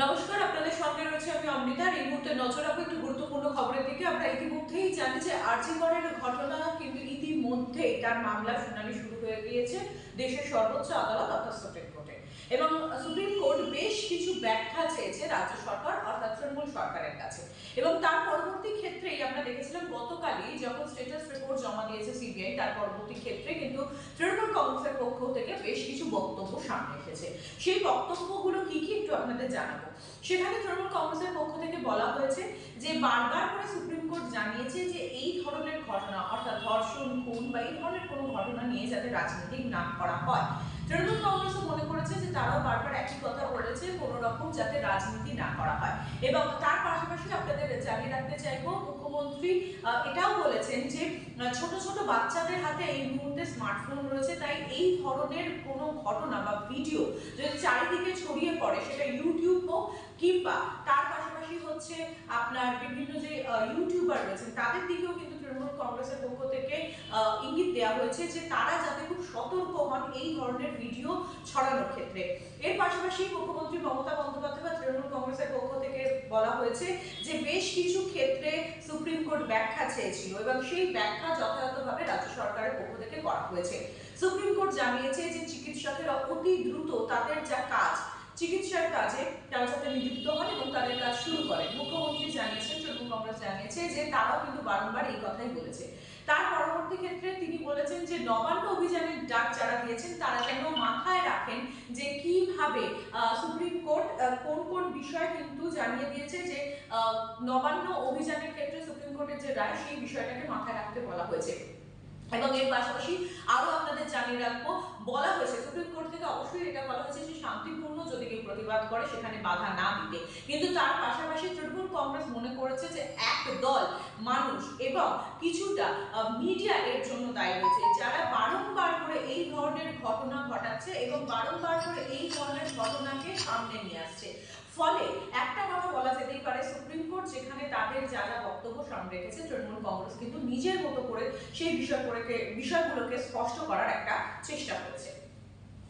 নমস্কার, আপনাদের সঙ্গে রয়েছে আমি অমৃতা। আর এই মুহূর্তে নজর রাখব একটু গুরুত্বপূর্ণ খবরের দিকে। আমরা ইতিমধ্যেই জানি যে আর্জিগড়ের ঘটনা কিন্তু ইতিমধ্যেই তার মামলা শুনানি শুরু হয়ে গিয়েছে দেশের সর্বোচ্চ আদালত অর্থাৎ সুপ্রিম কোর্টে। এবং সুপ্রিম কোর্ট বেশ কিছু ব্যাখ্যা চেয়েছে রাজ্য সরকার, অর্থাৎ তৃণমূল সরকারের কাছে। এবং তার পরবর্তী ক্ষেত্রেই আমরা দেখেছিলাম গতকালই যখন স্টেটাস রিপোর্ট জমা দিয়েছে সিবিআই তার পরবর্তী ক্ষেত্রে কিন্তু তৃণমূল কংগ্রেসের পক্ষ থেকে বেশ কিছু বক্তব্য সামনে এসেছে। সেই বক্তব্যগুলো কি কি একটু আপনাদের জানাব? সেখানে তৃণমূল কংগ্রেসের পক্ষ থেকে বলা হয়েছে যে, বারবার করে সুপ্রিম কোর্ট জানিয়েছে যে, এই ধরনের ঘটনা, অর্থাৎ ধর্ষণ, খুন বা এই ধরনের কোনো ঘটনা নিয়ে যাতে রাজনীতিক না করা হয়। তৃণমূল কংগ্রেসও মনে করেছে যে, তারাও বারবার একই কথা বলেছে, কোনো রকম যাতে রাজনীতি না করা হয়। এবং তার পাশাপাশি আপনাদের জানিয়ে রাখতে চাইব, মুখ্যমন্ত্রী এটাও বলেছেন ছোট ছোট বাচ্চাদের হাতে এই মুহূর্তে স্মার্টফোন রয়েছে, তাই এই ধরনের কোনো ঘটনা বা ভিডিও যদি চারিদিকে ছড়িয়ে পড়ে, সেটা ইউটিউব হোক কিংবা তার পাশাপাশি হচ্ছে আপনার বিভিন্ন যে ইউটিউবার রয়েছেন, তাদের দিকেও কিন্তু তৃণমূল কংগ্রেসের পক্ষ থেকে ইঙ্গিত দেওয়া হয়েছে যে তারা যাতে খুব সতর্ক হন এই ধরনের ভিডিও ছড়ানোর ক্ষেত্রে। এর পাশাপাশি মুখ্যমন্ত্রী মমতা বন্দ্যোপাধ্যায় বা তৃণমূল কংগ্রেসের পক্ষ থেকে বলা হয়েছে যে বেশ কিছু ক্ষেত্রে সুপ্রিম কোর্ট ব্যাখ্যা চেয়েছিল এবং সেই ব্যাখ্যা যথাযথভাবে রাজ্য সরকারের পক্ষ থেকে করা হয়েছে। সুপ্রিম কোর্ট জানিয়েছে যে চিকিৎসকেরা অতি দ্রুত তাদের যা কাজ, চিকিৎসার কাজে তারা যাতে নিযুক্ত হন এবং তাদের কাজ শুরু করেন। মুখ্যমন্ত্রী জানিয়েছেন, তৃণমূল কংগ্রেস জানিয়েছে যে তারাও কিন্তু বারংবার এই কথাই বলেছে। তার পরবর্তী ক্ষেত্রে তিনি বলেছেন যে নবান্ন অভিযানের ডাক যারা দিয়েছেন, তারা যেন মাথায় রাখেন যে কীভাবে সুপ্রিম কোর্ট কোন কোন বিষয় কিন্তু জানিয়ে দিয়েছে যে নবান্ন অভিযানের ক্ষেত্রে সুপ্রিম কোর্টের যে রায়, সেই বিষয়টাকে মাথায় রাখতে বলা হয়েছে। এবং এর পাশাপাশি আরও আপনাদের জানিয়ে রাখব, বলা হয়েছে, সুপ্রিম কোর্ট থেকে অবশ্যই এটা বলা হয়েছে যে, শান্তিপূর্ণ যদি কেউ প্রতিবাদ করে, সেখানে বাধা না দিতে। কিন্তু তার পাশাপাশি তৃণমূল কংগ্রেস মনে করেছে যে, এক দল, মানুষ এবং কিছুটা মিডিয়া এর জন্য দায়ী রয়েছে। যারা বারংবার করে এই ধরনের ঘটনা ঘটাচ্ছে এবং বারংবার করে এই ধরনের ঘটনাকে সামনে নিয়ে আসছে। ফলে একটা কথা বলা যেতেই পারে, সুপ্রিম কোর্ট যেখানে তাদের যা যা বক্তব্য সামনে রেখেছে, তৃণমূল কংগ্রেস কিন্তু নিজের মতো করে সেই বিষয় বিষয়গুলোকে স্পষ্ট করার একটা চেষ্টা করেছে।